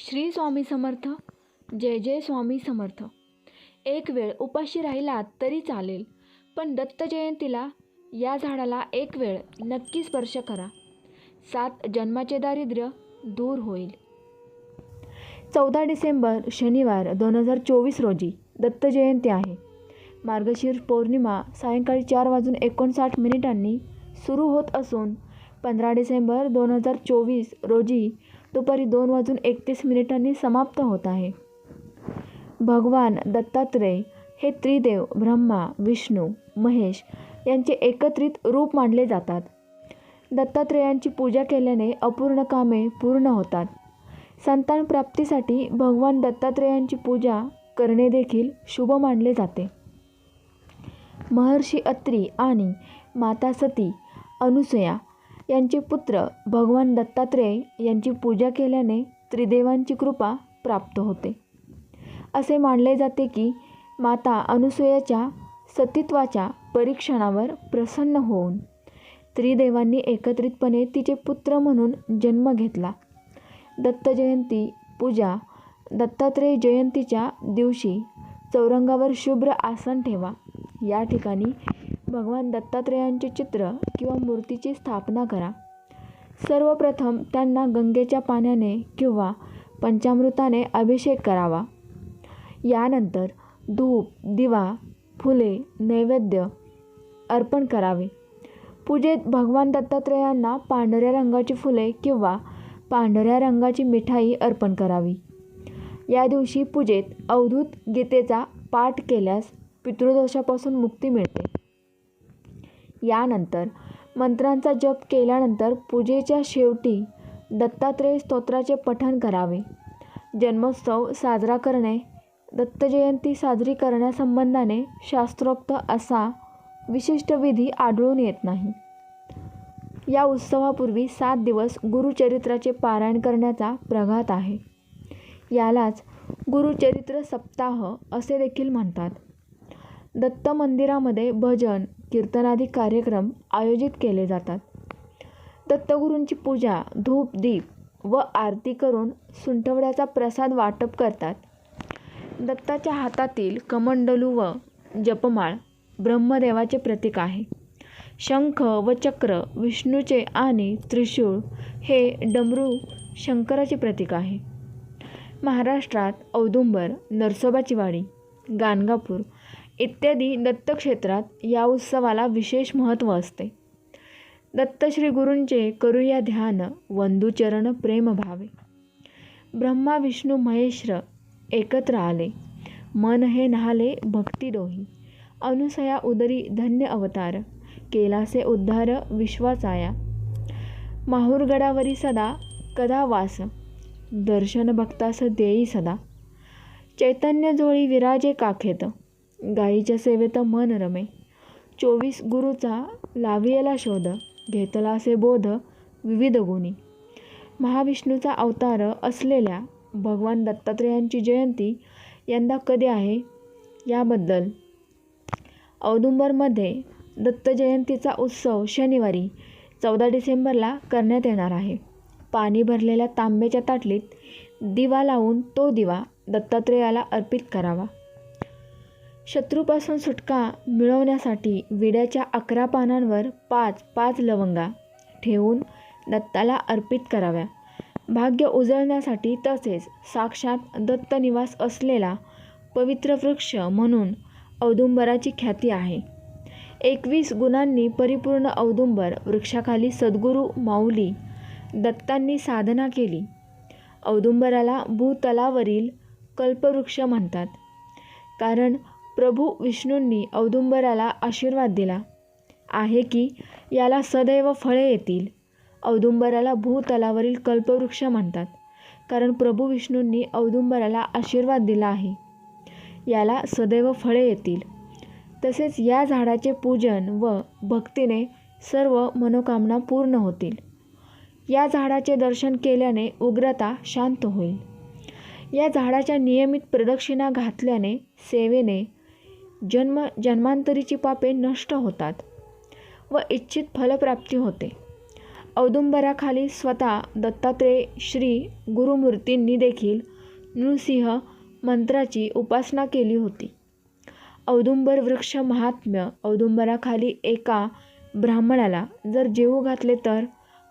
श्री स्वामी समर्थ जय जय स्वामी समर्थ. एक वेळ उपाशी राहिला तरी चालेल पण दत्त जयंतीला या झाडाला एक वेळ नक्की स्पर्श करा. सात जन्माचे दारिद्र्य दूर होईल. चौदा डिसेंबर शनिवार दोन हजार चोवीस रोजी दत्त जयंती आहे. मार्गशीर्ष पौर्णिमा सायंकाळी चार वाजून एकोणसाठ मिनिटांनी सुरू होत असून पंधरा डिसेंबर दोन हजार चोवीस रोजी दुपारी दोन वाजून एकतीस मिनिटांनी समाप्त होत आहे. भगवान दत्तात्रेय हे त्रिदेव ब्रह्मा विष्णू महेश यांचे एकत्रित रूप मानले जातात. दत्तात्रेयांची पूजा केल्याने अपूर्ण कामे पूर्ण होतात. संतान प्राप्तीसाठी भगवान दत्तात्रेयांची पूजा करणे देखील शुभ मानले जाते. महर्षी अत्री आणि माता सती अनुसया यांचे पुत्र भगवान दत्तात्रेय यांची पूजा केल्याने त्रिदेवांची कृपा प्राप्त होते. असे मानले जाते की माता अनुसूयाच्या सतीत्वाच्या परीक्षणावर प्रसन्न होऊन त्रिदेवांनी एकत्रितपणे तिचे पुत्र म्हणून जन्म घेतला. दत्त जयंती पूजा दत्तात्रेय जयंतीच्या दिवशी चौरंगावर शुभ्र आसन ठेवा. या ठिकाणी भगवान दत्तात्रेयांचे चित्र किंवा मूर्तीची स्थापना करा. सर्वप्रथम त्यांना गंगेच्या पाण्याने किंवा पंचामृताने अभिषेक करावा. यानंतर धूप दिवा फुले नैवेद्य अर्पण करावे. पूजेत भगवान दत्तात्रेयांना पांढऱ्या रंगाची फुले किंवा पांढऱ्या रंगाची मिठाई अर्पण करावी. या दिवशी पूजेत अवधूत गीतेचा पाठ केल्यास पितृदोषापासून मुक्ती मिळते. यानंतर मंत्रांचा जप केल्यानंतर पूजेच्या शेवटी दत्तात्रेय स्तोत्राचे पठण करावे. जन्मोत्सव साजरा करणे दत्तजयंती साजरी करण्यासंबंधाने शास्त्रोक्त असा विशिष्ट विधी आढळून येत नाही. या उत्सवापूर्वी सात दिवस गुरुचरित्राचे पारायण करण्याचा प्रघात आहे. यालाच गुरुचरित्र सप्ताह असे देखील म्हणतात. दत्त मंदिरामध्ये भजन कीर्तनादी कार्यक्रम आयोजित केले जातात. दत्तगुरूंची पूजा धूप दीप व आरती करून सुंठवड्याचा प्रसाद वाटप करतात. दत्ताच्या हातातील कमंडलू व जपमाळ ब्रह्मदेवाचे प्रतीक आहे. शंख व चक्र विष्णूचे आणि त्रिशूळ हे डमरू शंकराचे प्रतीक आहे. महाराष्ट्रात औदुंबर नरसोबाची वाडी गाणगापूर इत्यादी दत्तक्षेत्रात या उत्सवाला विशेष महत्त्व असते. दत्तश्री गुरूंचे करूया ध्यान वंदुचरण प्रेम भावे. ब्रह्मा विष्णू महेश्र एकत्र आले. मन हे नहाले भक्ती डोही अनुसया उदरी धन्य अवतार. केलासे उद्धार विश्वाचाया माहुरगडावरी सदा कदा वास. दर्शन भक्तास देई सदा. चैतन्य जोळी विराजे काखेत. गायीच्या सेवेत मन रमे. चोवीस गुरुचा लावियला शोध घेतला असे बोध विविध गुणी. महाविष्णूचा अवतार असलेल्या भगवान दत्तात्रेयांची जयंती यंदा कधी आहे? याबद्दल. औदुंबरमध्ये दत्त जयंतीचा उत्सव शनिवारी चौदा डिसेंबरला करण्यात येणार आहे. पाणी भरलेल्या तांब्याच्या ताटलीत दिवा लावून तो दिवा दत्तात्रेयाला अर्पित करावा. शत्रूपासून सुटका मिळवण्यासाठी विड्याच्या अकरा पानांवर पाच पाच लवंगा ठेवून दत्ताला अर्पित कराव्या. भाग्य उजळण्यासाठी तसेच साक्षात दत्तनिवास असलेला पवित्र वृक्ष म्हणून औदुंबराची ख्याती आहे. एकवीस गुणांनी परिपूर्ण औदुंबर वृक्षाखाली सद्गुरू माऊली दत्तांनी साधना केली. औदुंबराला भूतलावरील कल्पवृक्ष म्हणतात. कारण प्रभू विष्णूंनी औदुंबराला आशीर्वाद दिला. आहे की याला सदैव फळे येतील. औदुंबराला भूतलावरील कल्पवृक्ष म्हणतात कारण प्रभू विष्णूंनी औदुंबराला आशीर्वाद दिला आहे. याला सदैव फळे येतील. तसेच या झाडाचे पूजन व भक्तीने सर्व मनोकामना पूर्ण होतील. या झाडाचे दर्शन केल्याने उग्रता शांत होईल. या झाडाच्या नियमित प्रदक्षिणा घातल्याने सेवेने जन्म जन्मांतरीची पापे नष्ट होतात व इच्छित फलप्राप्ती होते. औदुंबराखाली स्वतः दत्तात्रेय श्री गुरुमूर्तींनी देखील नृसिंह मंत्राची उपासना केली होती. औदुंबर वृक्ष महात्म्य औदुंबराखाली एका ब्राह्मणाला जर जेवू घातले तर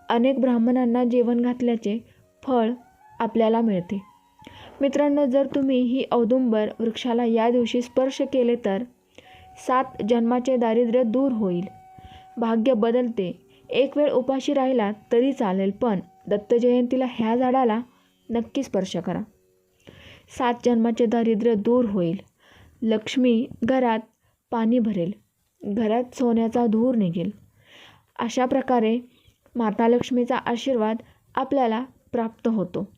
अनेक ब्राह्मणांना जेवण घातल्याचे फळ आपल्याला मिळते. मित्रांनो जर तुम्ही ही औदुंबर वृक्षाला या दिवशी स्पर्श केले तर सात जन्माचे दारिद्र्य दूर होईल. भाग्य बदलते. एक वेळ उपाशी राहिला तरी चालेल पण दत्त जयंतीला ह्या झाडाला नक्की स्पर्श करा. सात जन्माचे दारिद्र्य दूर होईल. लक्ष्मी घरात पाणी भरेल. घरात सोन्याचा धूर निघेल. अशा प्रकारे माता लक्ष्मीचा आशीर्वाद आपल्याला प्राप्त होतो.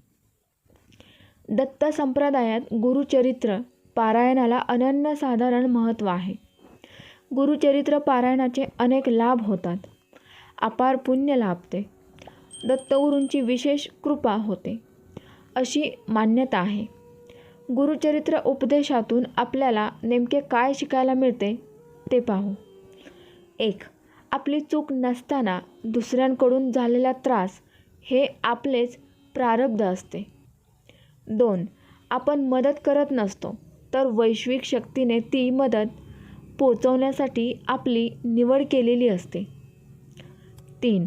दत्त संप्रदायात गुरुचरित्र पारायणाला अनन्यसाधारण महत्त्व आहे. गुरुचरित्र पारायणाचे अनेक लाभ होतात. अपार पुण्य लाभते. दत्तगुरूंची विशेष कृपा होते. अशी मान्यता आहे. गुरुचरित्र उपदेशातून आपल्याला नेमके काय शिकायला मिळते ते पाहू. एक आपली चूक नसताना दुसऱ्यांकडून झालेला त्रास हे आपलेच प्रारब्ध असते. दोन आपण मदत करत नसतो तर वैश्विक शक्तीने ती मदत पोचवण्यासाठी आपली निवड केलेली असते. तीन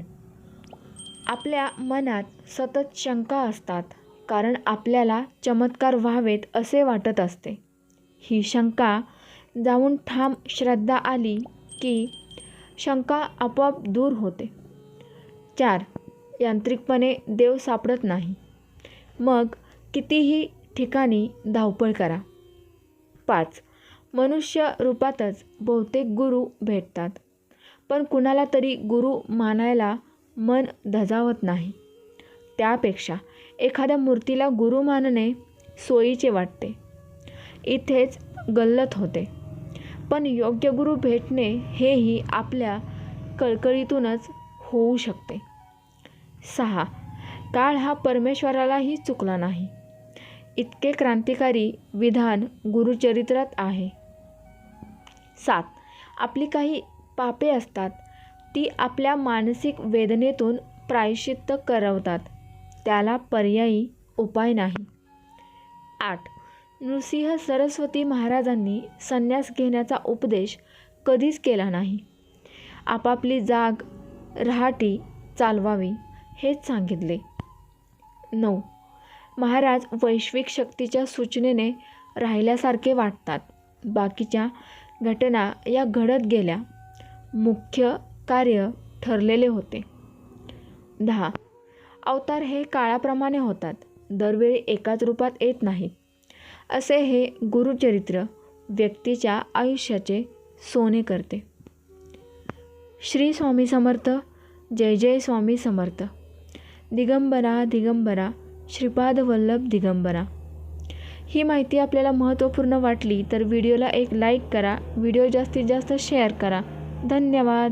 आपल्या मनात सतत शंका असतात कारण आपल्याला चमत्कार व्हावेत असे वाटत असते. ही शंका जाऊन ठाम श्रद्धा आली की शंका आपोआप दूर होते. चार यांत्रिकपणे देव सापडत नाही. मग कितीही ठिकाणी धावपळ करा. पाच मनुष्य रूपातच बहुतेक गुरु भेटतात पण कुणाला तरी गुरु मानायला मन धजावत नाही. त्यापेक्षा एखाद्या मूर्तीला गुरु मानणे सोयीचे वाटते. इथेच गल्लत होते. पण योग्य गुरु भेटणे हेही आपल्या कळकळीतूनच होऊ शकते. सहा काळ हा परमेश्वरालाही चुकला नाही. इतके क्रांतिकारी विधान गुरुचरित्रात आहे. सात. आपली काही पापे असतात. ती आपल्या मानसिक वेदनेतून प्रायश्चित्त करवतात. त्याला पर्यायी उपाय नाही. आठ. नृसिंह सरस्वती महाराजांनी संन्यास घेण्याचा उपदेश कधीच केला नाही. आपापली जाग रहाटी चालवावी हेच सांगितले. नऊ. महाराज वैश्विक शक्तीच्या सूचनेने राहिल्यासारखे वाटतात. बाकीच्या घटना या घडत गेल्या. मुख्य कार्य ठरलेले होते. दहा. अवतार हे काळाप्रमाणे होतात. दरवेळी एकाच रूपात येत नाही असे हे गुरुचरित्र व्यक्तीच्या आयुष्याचे सोने करते. श्री स्वामी समर्थ. जय जय स्वामी समर्थ. दिगंबरा दिगंबरा. श्रीपाद वल्लभ दिगंबरा. ही माहिती आपल्याला महत्त्वपूर्ण वाटली तर व्हिडिओला एक लाईक करा व्हिडिओ जास्तीत जास्त शेअर करा. धन्यवाद.